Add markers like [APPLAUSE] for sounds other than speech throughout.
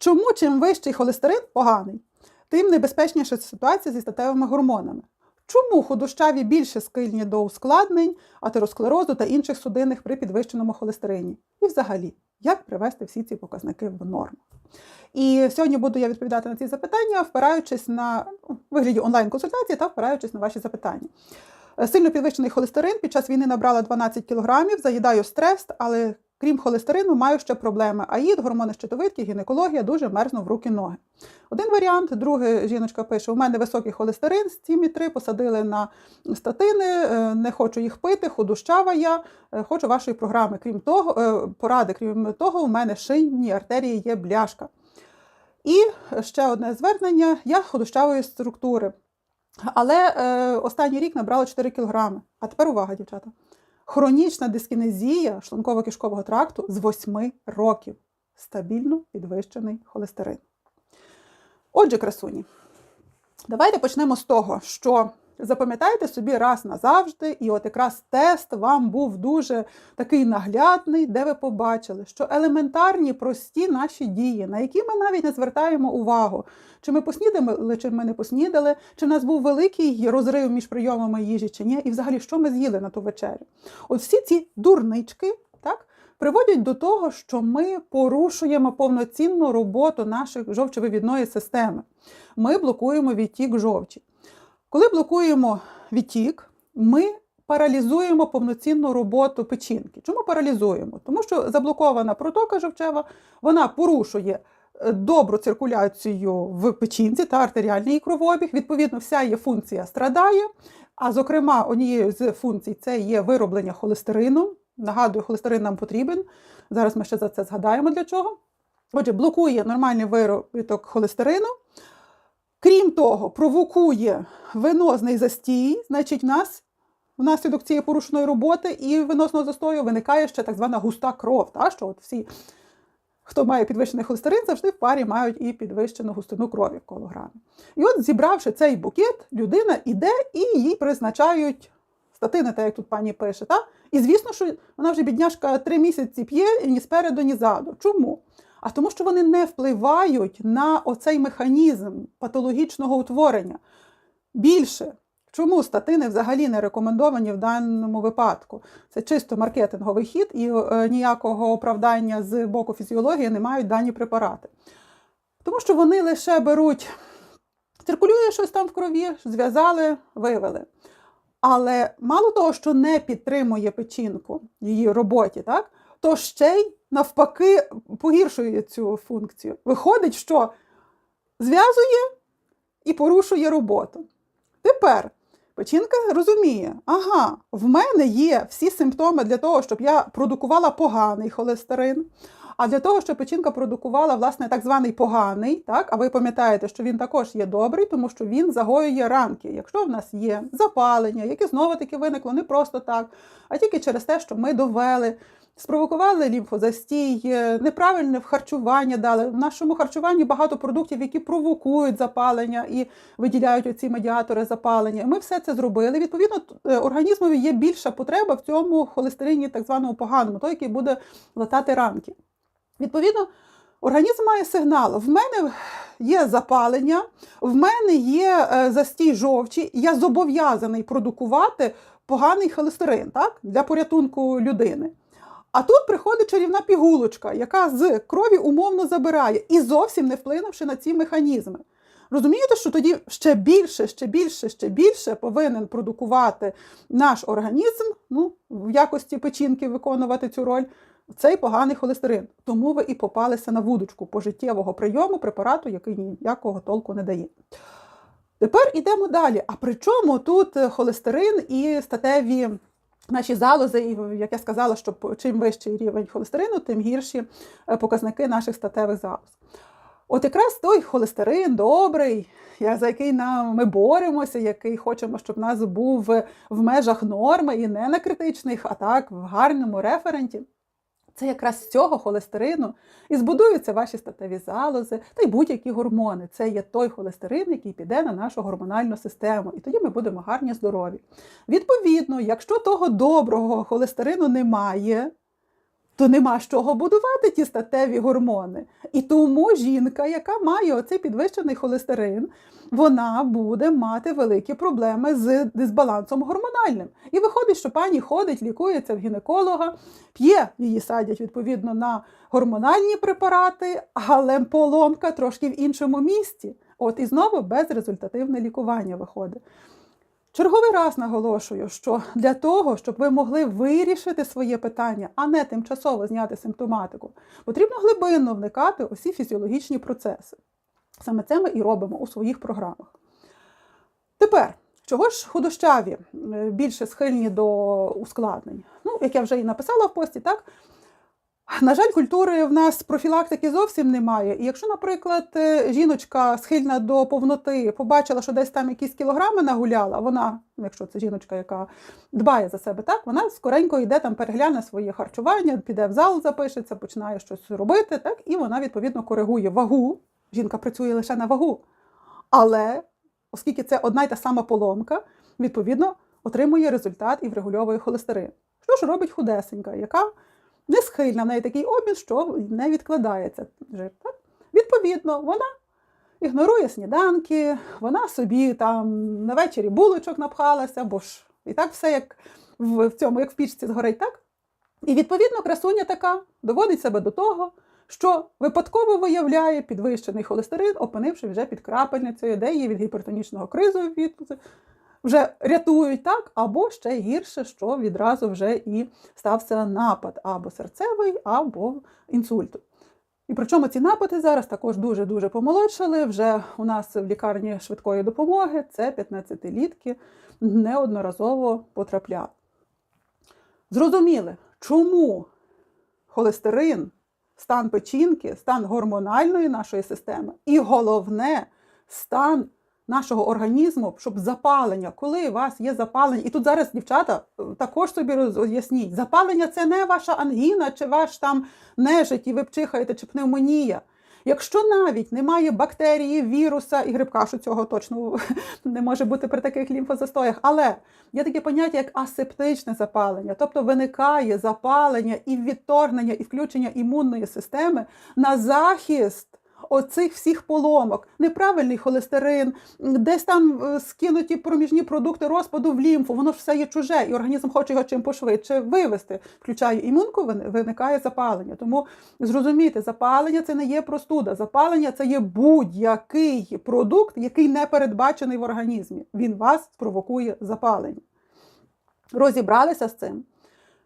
Чому чим вищий холестерин поганий, тим небезпечніша ситуація зі статевими гормонами? Чому худощаві більше схильні до ускладнень, атеросклерозу та інших судинних при підвищеному холестерині? І взагалі, як привести всі ці показники в норму? І сьогодні буду я відповідати на ці запитання, впираючись на ну, вигляді онлайн-консультації та впираючись на ваші запитання. Е, Сильно підвищений холестерин під час війни набрала 12 кг, заїдаю стрес, але крім холестерину, маю ще проблеми. Аїд, гормони щитовидки, гінекологія, дуже мерзну в руки ноги. Один варіант, другий жіночка пише: у мене високий холестерин, 7,3, посадили на статини, е, не хочу їх пити, худощава я, е, хочу вашої програми. Крім того, е, поради, крім того, у мене шийні артерії є бляшка. І ще одне звернення: я худощавої структури. Але останній рік набрала 4 кг. А тепер увага, дівчата. Хронічна дискінезія шлунково-кишкового тракту з 8 років. Стабільно підвищений холестерин. Отже, красуні, давайте почнемо з того, що запам'ятайте собі раз назавжди, і от якраз тест вам був дуже такий наглядний, де ви побачили, що елементарні прості наші дії, на які ми навіть не звертаємо увагу, чи ми поснідали, чи ми не поснідали, чи в нас був великий розрив між прийомами їжі, чи ні, і взагалі, що ми з'їли на ту вечерю. От всі ці дурнички? Приводять до того, що ми порушуємо повноцінну роботу нашої жовчовивідної системи. Ми блокуємо відтік жовчі. Коли блокуємо відтік, ми паралізуємо повноцінну роботу печінки. Чому паралізуємо? Тому що заблокована протока жовчева, вона порушує е, добру циркуляцію в печінці та артеріальний кровообіг. Відповідно, вся її функція страдає. А зокрема, однією з функцій це є вироблення холестерину. Нагадую, холестерин нам потрібен. Зараз ми ще за це згадаємо для чого. Отже, блокує нормальний виробіток холестерину. Крім того, провокує венозний застій, значить, в нас внаслідок цієї порушеної роботи і венозного застою виникає ще так звана густа кров. Та, що от всі, хто має підвищений холестерин, завжди в парі мають і підвищену густину крові в колограмі. І от, зібравши цей букет, людина іде і їй призначають статини, так як тут пані пише. Та? І звісно, що вона вже бідняшка три місяці п'є ні спереду, ні ззаду. Чому? А тому, що вони не впливають на оцей механізм патологічного утворення. Більше, чому статини взагалі не рекомендовані в даному випадку? Це чисто маркетинговий хід і е, ніякого оправдання з боку фізіології не мають дані препарати. Тому що вони лише беруть, циркулює щось там в крові, зв'язали, вивели. Але мало того, що не підтримує печінку її роботі, так? то ще й навпаки погіршує цю функцію. Виходить, що зв'язує і порушує роботу. Тепер печінка розуміє, ага, в мене є всі симптоми для того, щоб я продукувала поганий холестерин. А для того, щоб печінка продукувала власне так званий поганий, так, а ви пам'ятаєте, що він також є добрий, тому що він загоює ранки. Якщо в нас є запалення, яке знову таки виникло не просто так, а тільки через те, що ми довели, спровокували лімфозастій, неправильне харчування дали. В нашому харчуванні багато продуктів, які провокують запалення і виділяють оці медіатори запалення. Ми все це зробили. Відповідно, організмові є більша потреба в цьому холестерині, так званому поганому, той, який буде латати ранки. Відповідно, організм має сигнал: в мене є запалення, в мене є застій жовчі, я зобов'язаний продукувати поганий холестерин так, для порятунку людини. А тут приходить чарівна пігулочка, яка з крові умовно забирає і зовсім не вплинувши на ці механізми. Розумієте, що тоді ще більше, ще більше, ще більше повинен продукувати наш організм, ну, в якості печінки виконувати цю роль, цей поганий холестерин. Тому ви і попалися на вудочку пожиттєвого прийому препарату, який ніякого толку не дає. Тепер йдемо далі. А при чому тут холестерин і статеві наші залози, і як я сказала, що чим вищий рівень холестерину, тим гірші показники наших статевих залоз. От якраз той холестерин добрий, за який нам ми боремося, який хочемо, щоб нас був в межах норми і не на критичних, а так в гарному референті. Це якраз з цього холестерину і збудуються ваші статеві залози та й будь-які гормони. Це є той холестерин, який піде на нашу гормональну систему, і тоді ми будемо гарні, здорові. Відповідно, якщо того доброго холестерину немає, то нема з чого будувати ті статеві гормони. І тому жінка, яка має оцей підвищений холестерин, вона буде мати великі проблеми з дисбалансом гормональним. І виходить, що пані ходить, лікується в гінеколога, п'є, її садять відповідно на гормональні препарати, але поломка трошки в іншому місці. От і знову безрезультативне лікування виходить. Черговий раз наголошую, що для того, щоб ви могли вирішити своє питання, а не тимчасово зняти симптоматику, потрібно глибинно вникати у всі фізіологічні процеси. Саме це ми і робимо у своїх програмах. Тепер, чого ж худощаві е, більше схильні до ускладнень? Ну, як я вже і написала в пості, так? На жаль, культури в нас профілактики зовсім немає. І якщо, наприклад, е, жіночка схильна до повноти, побачила, що десь там якісь кілограми нагуляла, вона, якщо це жіночка, яка дбає за себе, так вона скоренько йде там, перегляне своє харчування, піде в зал, запишеться, починає щось робити, так і вона відповідно коригує вагу. Жінка працює лише на вагу. Але оскільки це одна й та сама поломка, відповідно отримує результат і врегульовує холестерин. Що ж робить худесенька, яка не схильна в неї такий обмін, що не відкладається жир. Так? Відповідно, вона ігнорує сніданки, вона собі там на вечері булочок напхалася, бо ж і так все як в, цьому, як в пічці згорить, так? І відповідно красуня така доводить себе до того, що випадково виявляє підвищений холестерин, опинивши вже під крапельницею, де її від гіпертонічного кризу від вже рятують так, або ще гірше, що відразу вже і стався напад або серцевий, або інсульту. І причому ці напади зараз також дуже-дуже помолодшали. Вже у нас в лікарні швидкої допомоги це 15-літки неодноразово потрапляли. Зрозуміли, чому холестерин, стан печінки, стан гормональної нашої системи і головне стан нашого організму, щоб запалення, коли у вас є запалення, і тут зараз дівчата також собі роз'ясніть, запалення це не ваша ангіна, чи ваш там нежить, і ви пчихаєте, чи пневмонія. Якщо навіть немає бактерії, віруса і грибка, що цього точно [LAUGHS] не може бути при таких лімфозастоях, але є таке поняття, як асептичне запалення, тобто виникає запалення і відторгнення, і включення імунної системи на захист оцих всіх поломок, неправильний холестерин, десь там е, скинуті проміжні продукти розпаду в лімфу, воно ж все є чуже, і організм хоче його чим пошвидше вивести. Включає імунку, виникає запалення. Тому зрозумійте, запалення це не є простуда. Запалення це є будь-який продукт, який не передбачений в організмі. Він вас спровокує запалення. Розібралися з цим.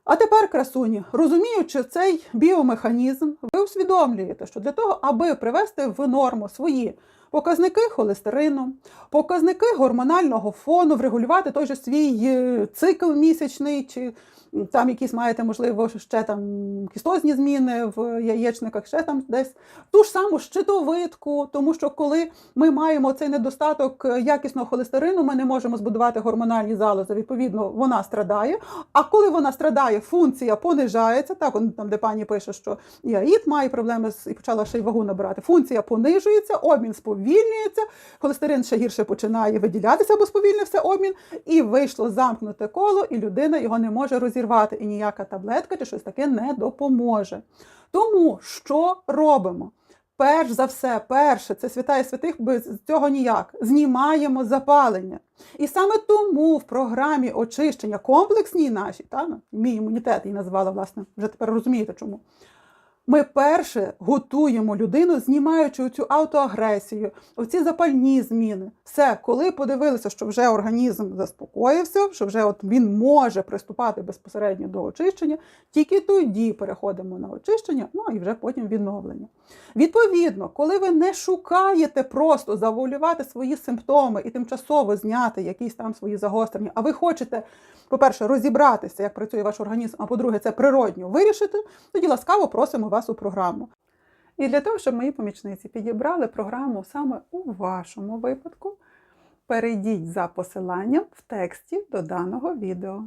А тепер, красуні, розуміючи цей біомеханізм, ви усвідомлюєте, що для того, аби привести в норму свої показники холестерину, показники гормонального фону, врегулювати той же свій е, цикл місячний, чи там якісь маєте, можливо, ще там кістозні зміни в яєчниках, ще там десь ту ж саму щитовидку, тому що коли ми маємо цей недостаток якісного холестерину, ми не можемо збудувати гормональні залози. Відповідно, вона страдає. А коли вона страдає, функція понижається. Так, там, де пані пише, що і аїд має проблеми з і почала ще й вагу набирати. Функція понижується, обмін сповільнюється, холестерин ще гірше починає виділятися, бо сповільнився обмін, і вийшло замкнуте коло, і людина його не може розірвати і ніяка таблетка чи щось таке не допоможе. Тому що робимо? Перш за все, перше, це свята святих, без цього ніяк. Знімаємо запалення. І саме тому в програмі очищення комплексній нашій, та, мій імунітет її назвала, власне, вже тепер розумієте чому. Ми перше готуємо людину, знімаючи цю автоагресію, оці запальні зміни. Все, коли подивилися, що вже організм заспокоївся, що вже от він може приступати безпосередньо до очищення, тільки тоді переходимо на очищення, ну і вже потім відновлення. Відповідно, коли ви не шукаєте просто завуалювати свої симптоми і тимчасово зняти якісь там свої загострення, а ви хочете, по-перше, розібратися, як працює ваш організм, а по-друге, це природньо вирішити, тоді ласкаво просимо вас у програму. І для того, щоб мої помічниці підібрали програму саме у вашому випадку, перейдіть за посиланням в тексті до даного відео.